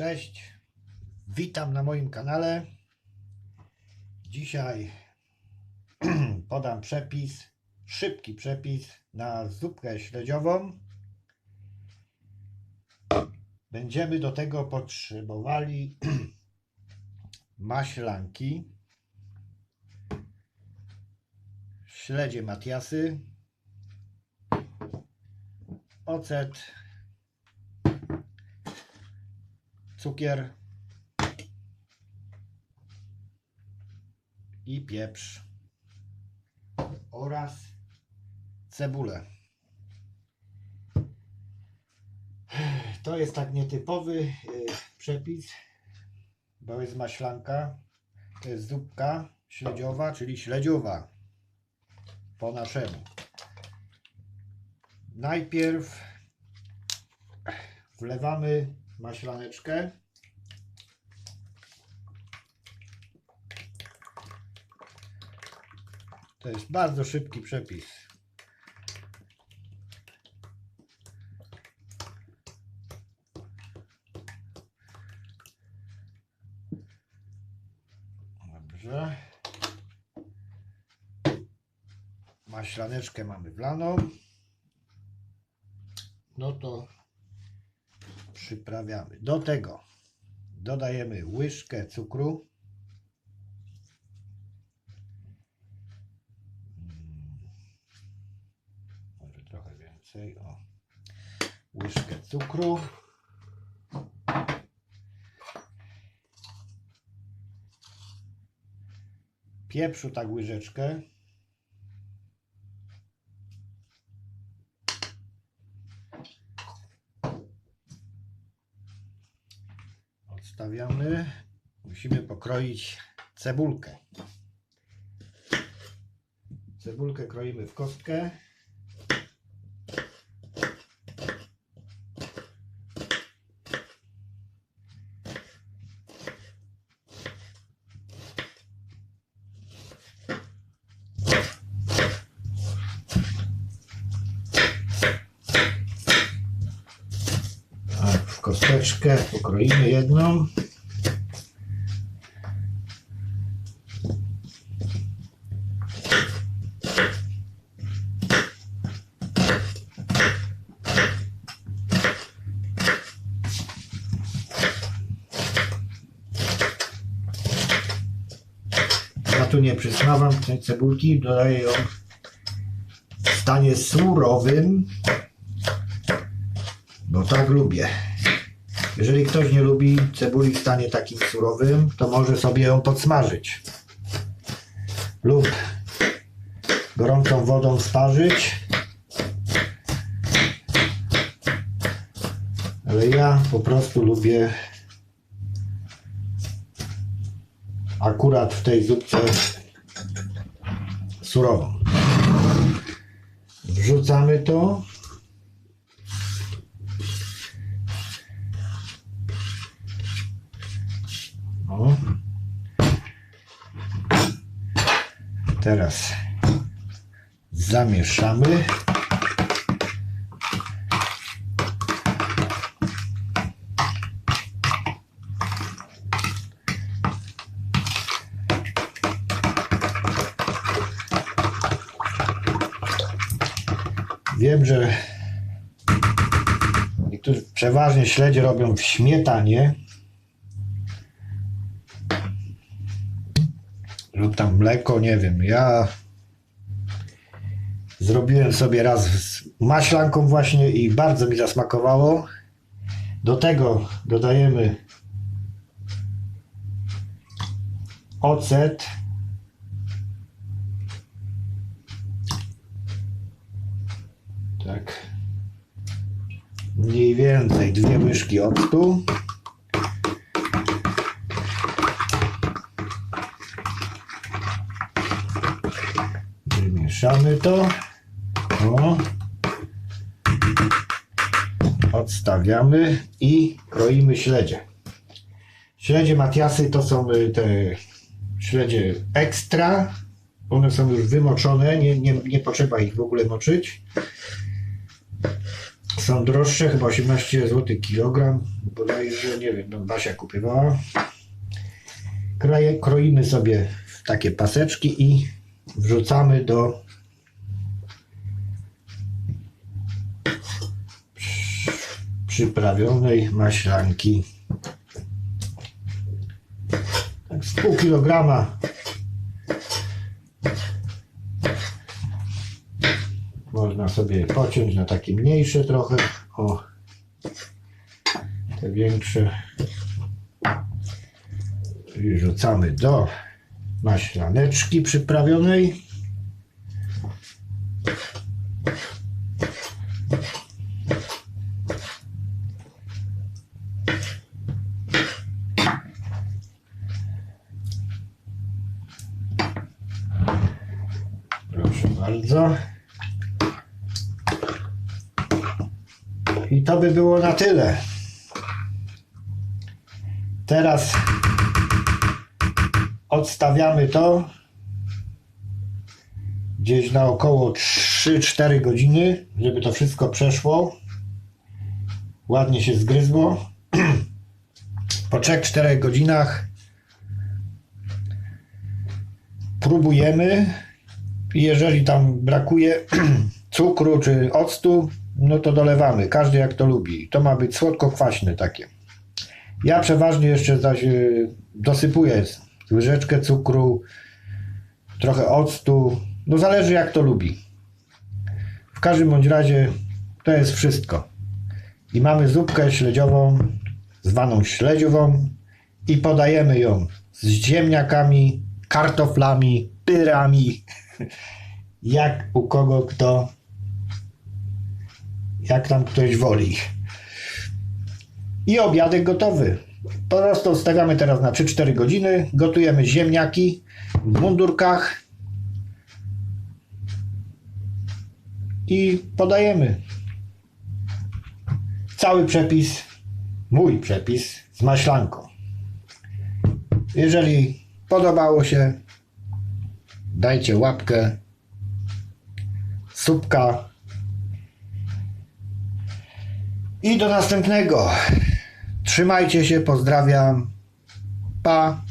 Cześć, witam na moim kanale. Dzisiaj podam przepis, szybki przepis na zupkę śledziową. Będziemy do tego potrzebowali maślanki, śledzie Matiasy, ocet, cukier i pieprz oraz cebulę. To jest tak nietypowy y, przepis, bo jest maślanka, to jest zupka śledziowa, czyli śledziowa po naszemu. Najpierw wlewamy maślaneczkę. To jest bardzo szybki przepis. Dobrze. Maślaneczkę mamy wlaną. No to przyprawiamy. Do tego dodajemy łyżkę cukru. Mm. Może trochę więcej. O. Łyżkę cukru. Pieprzu tak łyżeczkę. Odstawiamy. Musimy pokroić cebulkę. Cebulkę kroimy w kostkę. Tak, kosteczkę pokroimy jedną. Tu nie przysmawam tej cebulki, dodaję ją w stanie surowym, bo tak lubię. Jeżeli ktoś nie lubi cebuli w stanie takim surowym, to może sobie ją podsmażyć. Lub gorącą wodą sparzyć. Ale ja po prostu lubię akurat w tej zupce surową. Wrzucamy to. O. Teraz zamieszamy. Wiem, że niektórzy przeważnie śledzie robią w śmietanie. lub tam mleko, nie wiem. Ja zrobiłem sobie raz z maślanką właśnie i bardzo mi zasmakowało. Do tego dodajemy ocet. Tak. Mniej więcej dwie łyżki octu. Wymieszamy to. O. Odstawiamy i kroimy śledzie. Śledzie Matiasy to są y, te śledzie ekstra. One są już wymoczone, nie, nie, nie potrzeba ich w ogóle moczyć. Są droższe, chyba 18 zł kilogram, bodajże, nie wiem, no Basia kupowała. Kroje, kroimy sobie takie paseczki i wrzucamy do przy- przyprawionej maślanki. Tak z pół kilograma sobie pociąć na takie mniejsze trochę. O, te większe. I rzucamy do maślaneczki przyprawionej. Proszę bardzo. I to by było na tyle. Teraz odstawiamy to gdzieś na około 3-4 godziny, żeby to wszystko przeszło. Ładnie się zgryzło. Po 3-4 godzinach próbujemy. Jeżeli tam brakuje cukru czy octu, no to dolewamy. Każdy jak to lubi. To ma być słodko-kwaśne takie. Ja przeważnie jeszcze zaś y, dosypuję łyżeczkę cukru, trochę octu. No zależy jak to lubi. W każdym bądź razie to jest wszystko. I mamy zupkę śledziową, zwaną śledziową i podajemy ją z ziemniakami, kartoflami, pyrami. Jak u kogo kto jak tam ktoś woli. I obiadek gotowy. Po prostu stawiamy teraz na 3-4 godziny. Gotujemy ziemniaki w mundurkach i podajemy. Cały przepis, mój przepis z maślanką. Jeżeli podobało się, dajcie łapkę, subka i do następnego. Trzymajcie się, pozdrawiam. Pa.